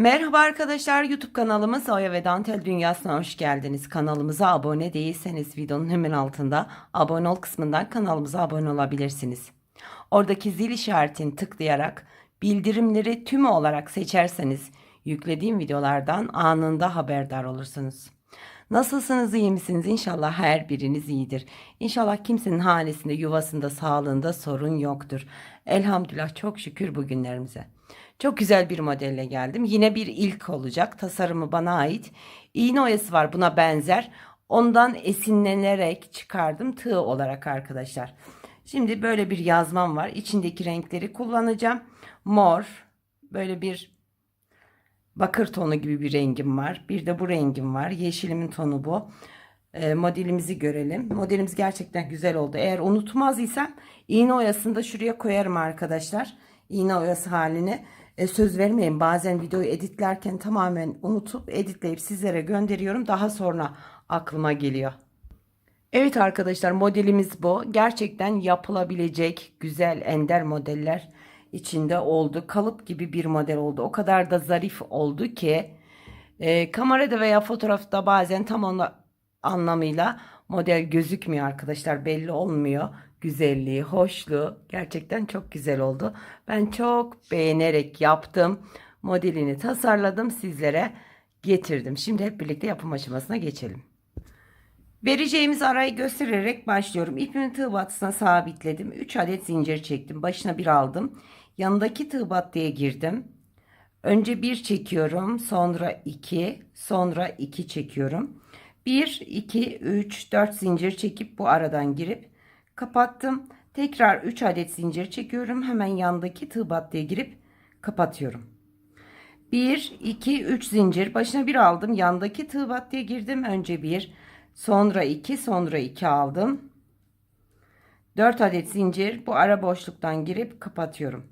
Merhaba arkadaşlar YouTube kanalımız Oya ve Dantel Dünyası'na hoş geldiniz. Kanalımıza abone değilseniz videonun hemen altında abone ol kısmından kanalımıza abone olabilirsiniz. Oradaki zil işaretini tıklayarak bildirimleri tümü olarak seçerseniz yüklediğim videolardan anında haberdar olursunuz. Nasılsınız iyi misiniz? İnşallah her biriniz iyidir. İnşallah kimsenin hanesinde, yuvasında, sağlığında sorun yoktur. Elhamdülillah çok şükür bugünlerimize. Çok güzel bir modelle geldim. Yine bir ilk olacak. Tasarımı bana ait. İğne oyası var buna benzer. Ondan esinlenerek çıkardım tığ olarak arkadaşlar. Şimdi böyle bir yazmam var. İçindeki renkleri kullanacağım. Mor, böyle bir bakır tonu gibi bir rengim var. Bir de bu rengim var. Yeşilimin tonu bu. E, modelimizi görelim. Modelimiz gerçekten güzel oldu. Eğer unutmaz isem iğne oyasını da şuraya koyarım arkadaşlar. İğne oyası halini. E, söz vermeyin bazen videoyu editlerken tamamen unutup editleyip sizlere gönderiyorum. Daha sonra aklıma geliyor. Evet arkadaşlar modelimiz bu. Gerçekten yapılabilecek güzel ender modeller içinde oldu. Kalıp gibi bir model oldu. O kadar da zarif oldu ki e, kamerada veya fotoğrafta bazen tam anlamıyla model gözükmüyor arkadaşlar. Belli olmuyor. Güzelliği, hoşluğu gerçekten çok güzel oldu. Ben çok beğenerek yaptım. Modelini tasarladım sizlere getirdim. Şimdi hep birlikte yapım aşamasına geçelim. Vereceğimiz arayı göstererek başlıyorum. İpimi tığ battısına sabitledim. 3 adet zincir çektim. Başına bir aldım. Yanındaki tığ battıya girdim. Önce bir çekiyorum. Sonra 2. Sonra 2 çekiyorum. 1, 2, 3, 4 zincir çekip bu aradan girip kapattım. Tekrar 3 adet zincir çekiyorum. Hemen yandaki tığ battıya girip kapatıyorum. 1, 2, 3 zincir. Başına bir aldım. Yandaki tığ battıya girdim. Önce 1, Sonra 2, sonra 2 aldım. 4 adet zincir bu ara boşluktan girip kapatıyorum.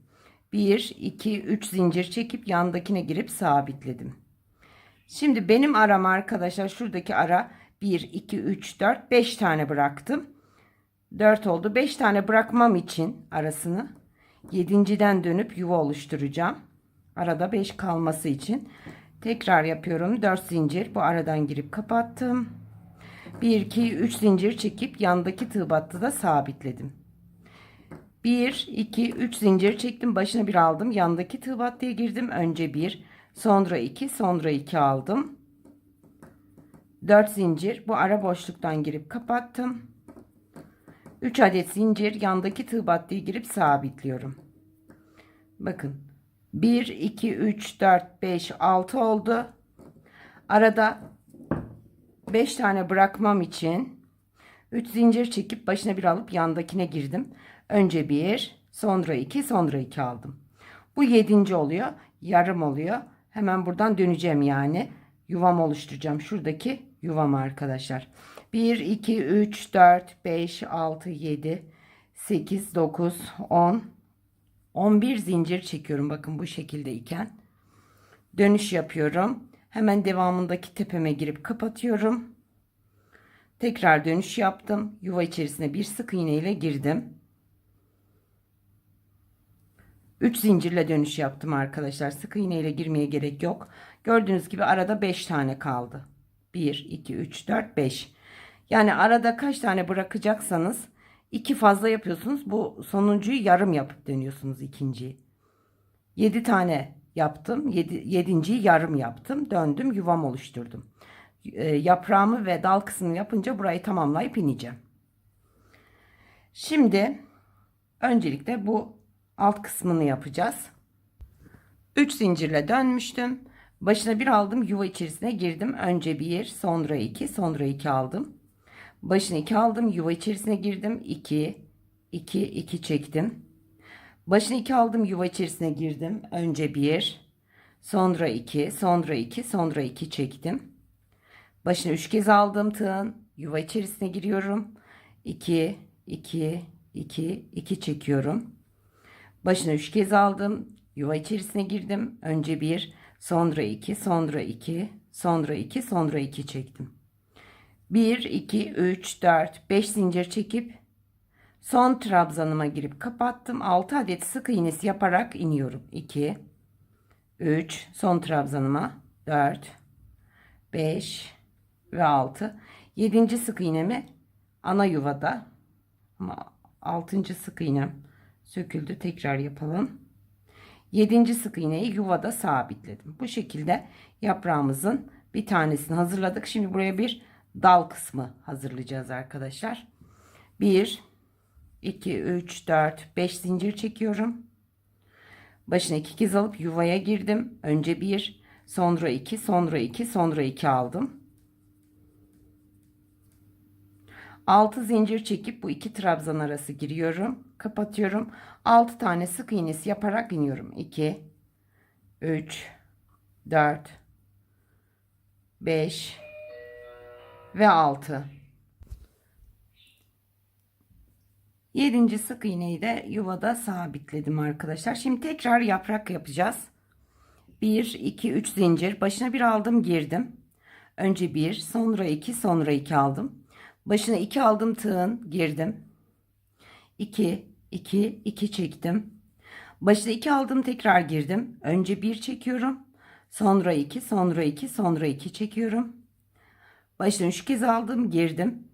1, 2, 3 zincir çekip yandakine girip sabitledim. Şimdi benim aram arkadaşlar şuradaki ara 1, 2, 3, 4, 5 tane bıraktım. 4 oldu. 5 tane bırakmam için arasını 7.den dönüp yuva oluşturacağım. Arada 5 kalması için. Tekrar yapıyorum. 4 zincir bu aradan girip kapattım. 1 2 3 zincir çekip yandaki tığ battıda sabitledim. 1 2 3 zincir çektim başına bir aldım yandaki tığ battıya girdim önce 1 sonra 2 sonra 2 aldım 4 zincir bu ara boşluktan girip kapattım 3 adet zincir yandaki tığ battıya girip sabitliyorum bakın 1 2 3 4 5 6 oldu arada 5 tane bırakmam için 3 zincir çekip başına bir alıp yandakine girdim. Önce 1, sonra 2, sonra 2 aldım. Bu 7. oluyor. Yarım oluyor. Hemen buradan döneceğim yani. Yuvam oluşturacağım. Şuradaki yuvam arkadaşlar. 1, 2, 3, 4, 5, 6, 7, 8, 9, 10, 11 zincir çekiyorum. Bakın bu şekilde iken. Dönüş yapıyorum. Hemen devamındaki tepeme girip kapatıyorum. Tekrar dönüş yaptım. Yuva içerisine bir sık iğne ile girdim. 3 zincirle dönüş yaptım arkadaşlar. Sık iğne ile girmeye gerek yok. Gördüğünüz gibi arada 5 tane kaldı. 1, 2, 3, 4, 5. Yani arada kaç tane bırakacaksanız 2 fazla yapıyorsunuz. Bu sonuncuyu yarım yapıp dönüyorsunuz ikinciyi. 7 tane yaptım. Yedi, yedinciyi yarım yaptım. Döndüm yuvam oluşturdum. E, yaprağımı ve dal kısmını yapınca burayı tamamlayıp ineceğim. Şimdi öncelikle bu alt kısmını yapacağız. 3 zincirle dönmüştüm. Başına bir aldım yuva içerisine girdim. Önce bir sonra iki sonra iki aldım. Başına iki aldım yuva içerisine girdim. 2 2 2 çektim. Başını iki aldım yuva içerisine girdim. Önce bir, sonra iki, sonra iki, sonra iki çektim. Başını üç kez aldım tığın. Yuva içerisine giriyorum. 2, 2, 2, 2 çekiyorum. Başını üç kez aldım. Yuva içerisine girdim. Önce bir, sonra iki, sonra iki, sonra iki, sonra iki çektim. 1, 2, 3, 4, 5 zincir çekip Son trabzanıma girip kapattım. 6 adet sık iğnesi yaparak iniyorum. 2 3 son trabzanıma 4 5 ve 6 7. sık iğnemi ana yuvada ama 6. sık iğnem söküldü tekrar yapalım 7. sık iğneyi yuvada sabitledim bu şekilde yaprağımızın bir tanesini hazırladık şimdi buraya bir dal kısmı hazırlayacağız arkadaşlar 1 2 3 4 5 zincir çekiyorum Başına iki kez alıp yuvaya girdim. Önce bir, sonra iki, sonra iki, sonra iki aldım. Altı zincir çekip bu iki trabzan arası giriyorum. Kapatıyorum. Altı tane sık iğnesi yaparak iniyorum. 2 3 4 5 ve 6. Yedinci sık iğneyi de yuvada sabitledim arkadaşlar. Şimdi tekrar yaprak yapacağız. 1, 2, 3 zincir. Başına bir aldım girdim. Önce 1, sonra 2, sonra 2 aldım. Başına 2 aldım tığın girdim. 2, 2, 2 çektim. Başına 2 aldım tekrar girdim. Önce 1 çekiyorum. Sonra 2, sonra 2, sonra 2 çekiyorum. Başına 3 kez aldım girdim.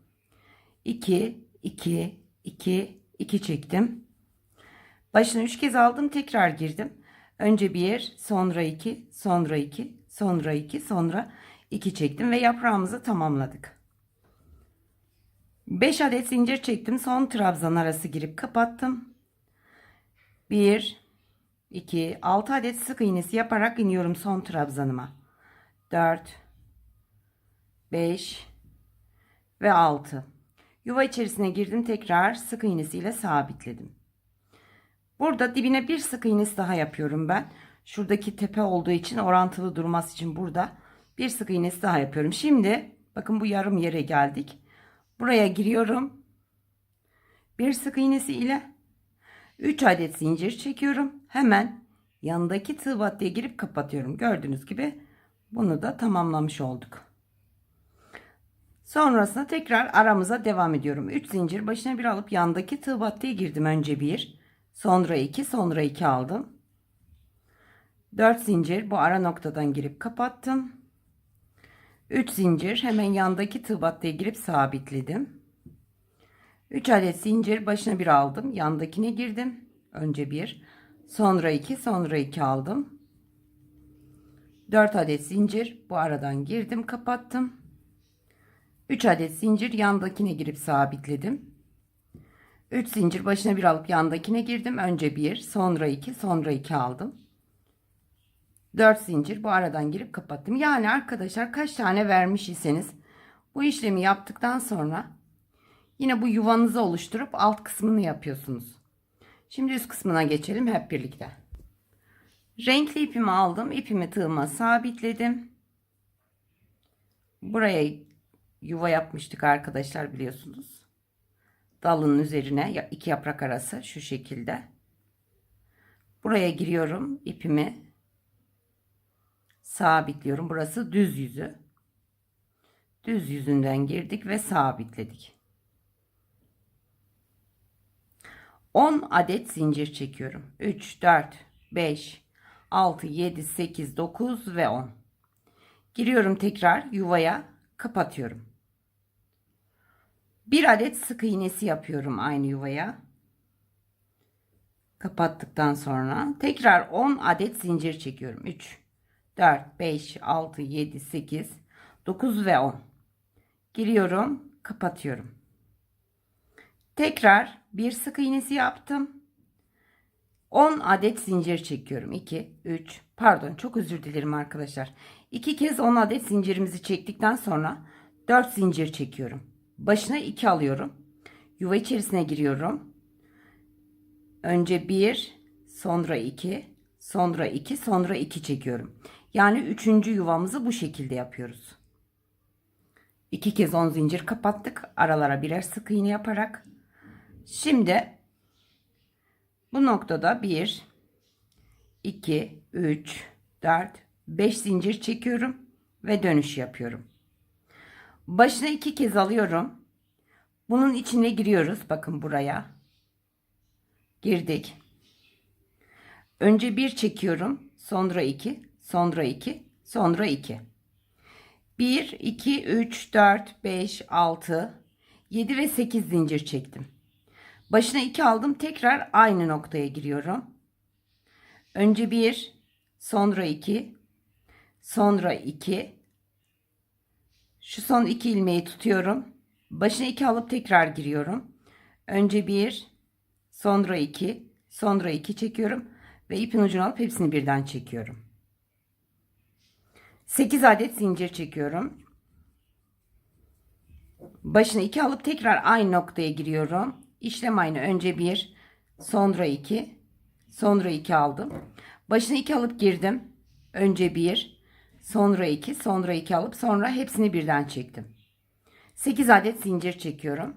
2, 2, 2 2 çektim. Başına 3 kez aldım, tekrar girdim. Önce 1, sonra 2, sonra 2, sonra 2, sonra 2 çektim ve yaprağımızı tamamladık. 5 adet zincir çektim. Son trabzan arası girip kapattım. 1 2 6 adet sık iğnesi yaparak iniyorum son trabzanıma. 4 5 ve 6. Yuva içerisine girdim tekrar sık iğnesiyle sabitledim. Burada dibine bir sık iğnesi daha yapıyorum ben. Şuradaki tepe olduğu için orantılı durması için burada bir sık iğnesi daha yapıyorum. Şimdi bakın bu yarım yere geldik. Buraya giriyorum. Bir sık iğnesi ile 3 adet zincir çekiyorum. Hemen yanındaki tığ battıya girip kapatıyorum. Gördüğünüz gibi bunu da tamamlamış olduk. Sonrasında tekrar aramıza devam ediyorum. 3 zincir başına bir alıp yandaki tığ battıya girdim. Önce 1, sonra 2, sonra 2 aldım. 4 zincir bu ara noktadan girip kapattım. 3 zincir hemen yandaki tığ battıya girip sabitledim. 3 adet zincir başına bir aldım. Yandakine girdim. Önce 1, sonra 2, sonra 2 aldım. 4 adet zincir bu aradan girdim, kapattım. 3 adet zincir yandakine girip sabitledim. 3 zincir başına bir alıp yandakine girdim. Önce 1, sonra 2, sonra 2 aldım. 4 zincir bu aradan girip kapattım. Yani arkadaşlar kaç tane vermiş iseniz bu işlemi yaptıktan sonra yine bu yuvanızı oluşturup alt kısmını yapıyorsunuz. Şimdi üst kısmına geçelim hep birlikte. Renkli ipimi aldım. İpimi tığıma sabitledim. Buraya yuva yapmıştık arkadaşlar biliyorsunuz. Dalın üzerine iki yaprak arası şu şekilde. Buraya giriyorum ipimi sabitliyorum. Burası düz yüzü. Düz yüzünden girdik ve sabitledik. 10 adet zincir çekiyorum. 3, 4, 5, 6, 7, 8, 9 ve 10. Giriyorum tekrar yuvaya kapatıyorum. Bir adet sık iğnesi yapıyorum aynı yuvaya. Kapattıktan sonra tekrar 10 adet zincir çekiyorum. 3, 4, 5, 6, 7, 8, 9 ve 10. Giriyorum, kapatıyorum. Tekrar bir sık iğnesi yaptım. 10 adet zincir çekiyorum. 2, 3, pardon çok özür dilerim arkadaşlar. 2 kez 10 adet zincirimizi çektikten sonra 4 zincir çekiyorum. Başına 2 alıyorum. Yuva içerisine giriyorum. Önce 1, sonra 2, sonra 2, sonra 2 çekiyorum. Yani 3. yuvamızı bu şekilde yapıyoruz. 2 kez 10 zincir kapattık. Aralara birer sık iğne yaparak. Şimdi bu noktada 1, 2, 3, 4, 5 zincir çekiyorum ve dönüş yapıyorum. Başına iki kez alıyorum. Bunun içine giriyoruz. Bakın buraya. Girdik. Önce bir çekiyorum. sonra 2, sonra 2, sonra 2. 1, 2, 3, 4, 5, 6, 7 ve 8 zincir çektim. Başına 2 aldım. Tekrar aynı noktaya giriyorum. Önce 1, sonra 2, sonra 2. Şu son 2 ilmeği tutuyorum. Başına 2 alıp tekrar giriyorum. Önce 1, sonra 2, sonra 2 çekiyorum ve ipin ucunu alıp hepsini birden çekiyorum. 8 adet zincir çekiyorum. Başına 2 alıp tekrar aynı noktaya giriyorum. İşlem aynı. Önce 1, sonra 2, sonra 2 aldım. Başına 2 alıp girdim. Önce 1, sonra 2, sonra 2 alıp sonra hepsini birden çektim. 8 adet zincir çekiyorum.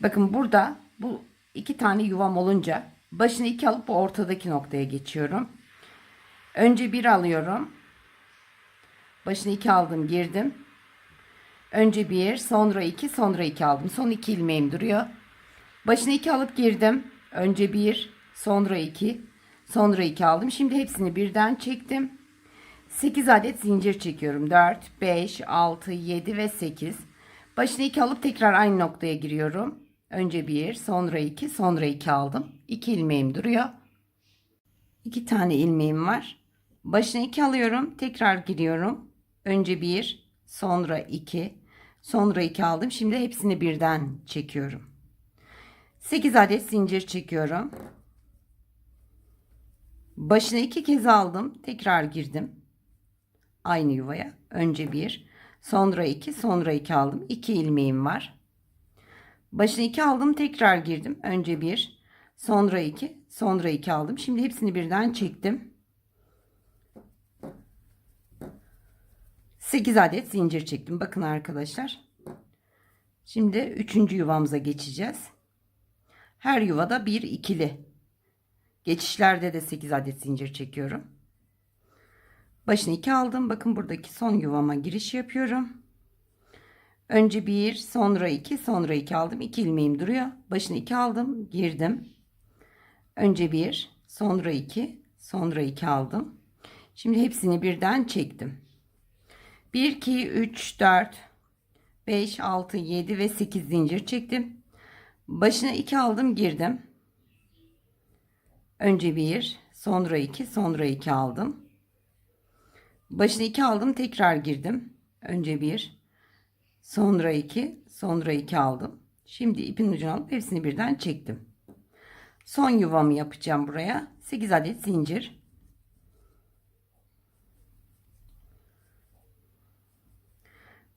Bakın burada bu iki tane yuvam olunca başına 2 alıp bu ortadaki noktaya geçiyorum. Önce 1 alıyorum. Başına 2 aldım, girdim. Önce 1, sonra 2, sonra 2 aldım. Son 2 ilmeğim duruyor. Başına 2 alıp girdim. Önce 1, sonra 2, sonra 2 aldım. Şimdi hepsini birden çektim. 8 adet zincir çekiyorum. 4, 5, 6, 7 ve 8. Başına 2 alıp tekrar aynı noktaya giriyorum. Önce 1, sonra 2, sonra 2 aldım. 2 ilmeğim duruyor. 2 tane ilmeğim var. Başına 2 alıyorum. Tekrar giriyorum. Önce 1, sonra 2, sonra 2 aldım. Şimdi hepsini birden çekiyorum. 8 adet zincir çekiyorum. Başına 2 kez aldım. Tekrar girdim. Aynı yuvaya. Önce 1, sonra 2, sonra 2 aldım. 2 ilmeğim var. Başına 2 aldım. Tekrar girdim. Önce 1, sonra 2, sonra 2 aldım. Şimdi hepsini birden çektim. 8 adet zincir çektim. Bakın arkadaşlar. Şimdi 3. yuvamıza geçeceğiz. Her yuvada bir ikili. Geçişlerde de 8 adet zincir çekiyorum. Başını 2 aldım. Bakın buradaki son yuvama giriş yapıyorum. Önce 1, sonra 2, sonra 2 aldım. 2 ilmeğim duruyor. Başını 2 aldım, girdim. Önce 1, sonra 2, sonra 2 aldım. Şimdi hepsini birden çektim. 1, 2, 3, 4, 5, 6, 7 ve 8 zincir çektim. Başına 2 aldım, girdim. Önce 1, sonra 2, sonra 2 aldım. Başına 2 aldım, tekrar girdim. Önce 1, sonra 2, sonra 2 aldım. Şimdi ipin ucunu alıp hepsini birden çektim. Son yuvamı yapacağım buraya. 8 adet zincir.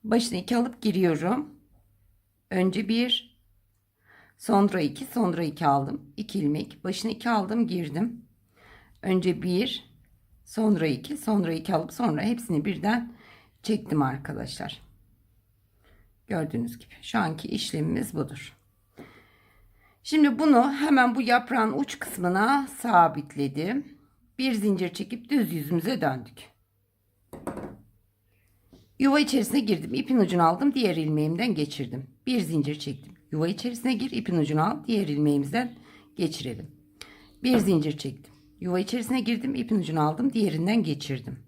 Başına 2 alıp giriyorum. Önce 1, sonra 2, sonra 2 aldım. 2 ilmek. Başına 2 aldım, girdim. Önce 1, sonra 2, sonra 2 alıp sonra hepsini birden çektim arkadaşlar. Gördüğünüz gibi şu anki işlemimiz budur. Şimdi bunu hemen bu yaprağın uç kısmına sabitledim. Bir zincir çekip düz yüzümüze döndük. Yuva içerisine girdim. ipin ucunu aldım. Diğer ilmeğimden geçirdim. Bir zincir çektim. Yuva içerisine gir. ipin ucunu al. Diğer ilmeğimizden geçirelim. Bir zincir çektim. Yuva içerisine girdim. ipin ucunu aldım. Diğerinden geçirdim.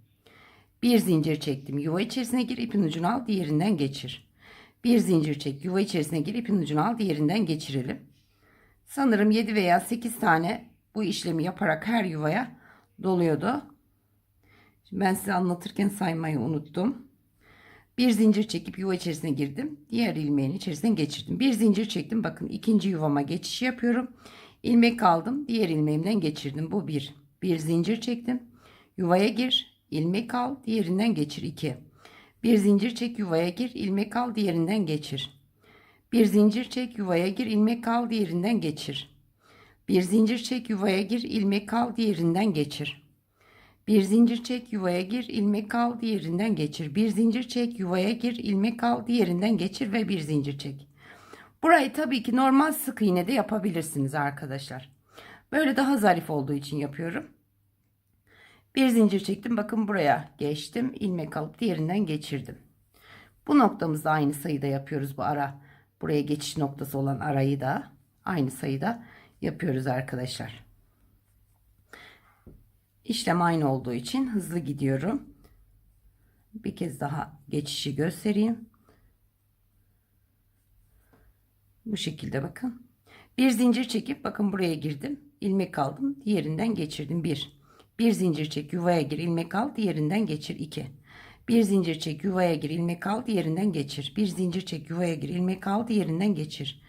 Bir zincir çektim. Yuva içerisine gir. ipin ucunu al. Diğerinden geçir. Bir zincir çek. Yuva içerisine gir. ipin ucunu al. Diğerinden geçirelim. Sanırım 7 veya 8 tane bu işlemi yaparak her yuvaya doluyordu. Şimdi ben size anlatırken saymayı unuttum. Bir zincir çekip yuva içerisine girdim. Diğer ilmeğin içerisine geçirdim. Bir zincir çektim. Bakın ikinci yuvama geçiş yapıyorum. İlmek aldım. Diğer ilmeğimden geçirdim. Bu bir. Bir zincir çektim. Yuvaya gir. ilmek al. Diğerinden geçir. 2. Bir zincir çek yuvaya gir. ilmek al. Diğerinden geçir. Bir zincir çek yuvaya gir. ilmek al. Diğerinden geçir. Bir zincir çek yuvaya gir. ilmek al. Diğerinden geçir. Bir zincir çek yuvaya gir ilmek al diğerinden geçir. Bir zincir çek yuvaya gir ilmek al diğerinden geçir ve bir zincir çek. Burayı tabii ki normal sık iğne de yapabilirsiniz arkadaşlar. Böyle daha zarif olduğu için yapıyorum. Bir zincir çektim bakın buraya geçtim ilmek alıp diğerinden geçirdim. Bu noktamızda aynı sayıda yapıyoruz bu ara. Buraya geçiş noktası olan arayı da aynı sayıda yapıyoruz arkadaşlar. İşlem aynı olduğu için hızlı gidiyorum. Bir kez daha geçişi göstereyim. Bu şekilde bakın. Bir zincir çekip bakın buraya girdim. ilmek aldım. Diğerinden geçirdim. 1. Bir zincir çek yuvaya gir ilmek al. Diğerinden geçir. 2. Bir zincir çek yuvaya gir ilmek al. Diğerinden geçir. Bir zincir çek yuvaya gir ilmek al. Diğerinden geçir.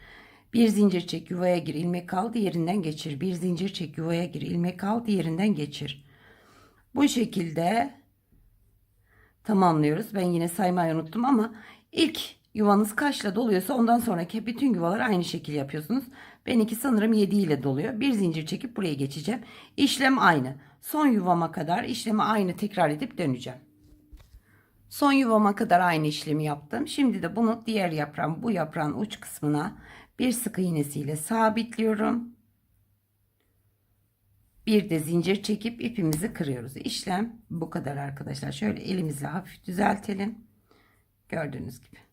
Bir zincir çek yuvaya gir ilmek al. Diğerinden geçir. Bir zincir çek yuvaya gir ilmek al. Diğerinden geçir. Bu şekilde tamamlıyoruz. Ben yine saymayı unuttum ama ilk yuvanız kaçla doluyorsa ondan sonraki bütün yuvalar aynı şekil yapıyorsunuz. Benimki sanırım 7 ile doluyor. Bir zincir çekip buraya geçeceğim. İşlem aynı. Son yuvama kadar işlemi aynı tekrar edip döneceğim. Son yuvama kadar aynı işlemi yaptım. Şimdi de bunu diğer yaprağın bu yaprağın uç kısmına bir sık iğnesiyle sabitliyorum. Bir de zincir çekip ipimizi kırıyoruz. İşlem bu kadar arkadaşlar. Şöyle elimizle hafif düzeltelim. Gördüğünüz gibi.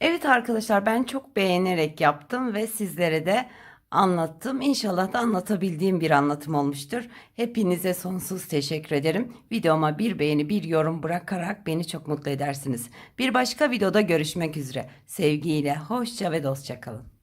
Evet arkadaşlar ben çok beğenerek yaptım ve sizlere de anlattım. İnşallah da anlatabildiğim bir anlatım olmuştur. Hepinize sonsuz teşekkür ederim. Videoma bir beğeni bir yorum bırakarak beni çok mutlu edersiniz. Bir başka videoda görüşmek üzere. Sevgiyle hoşça ve dostça kalın.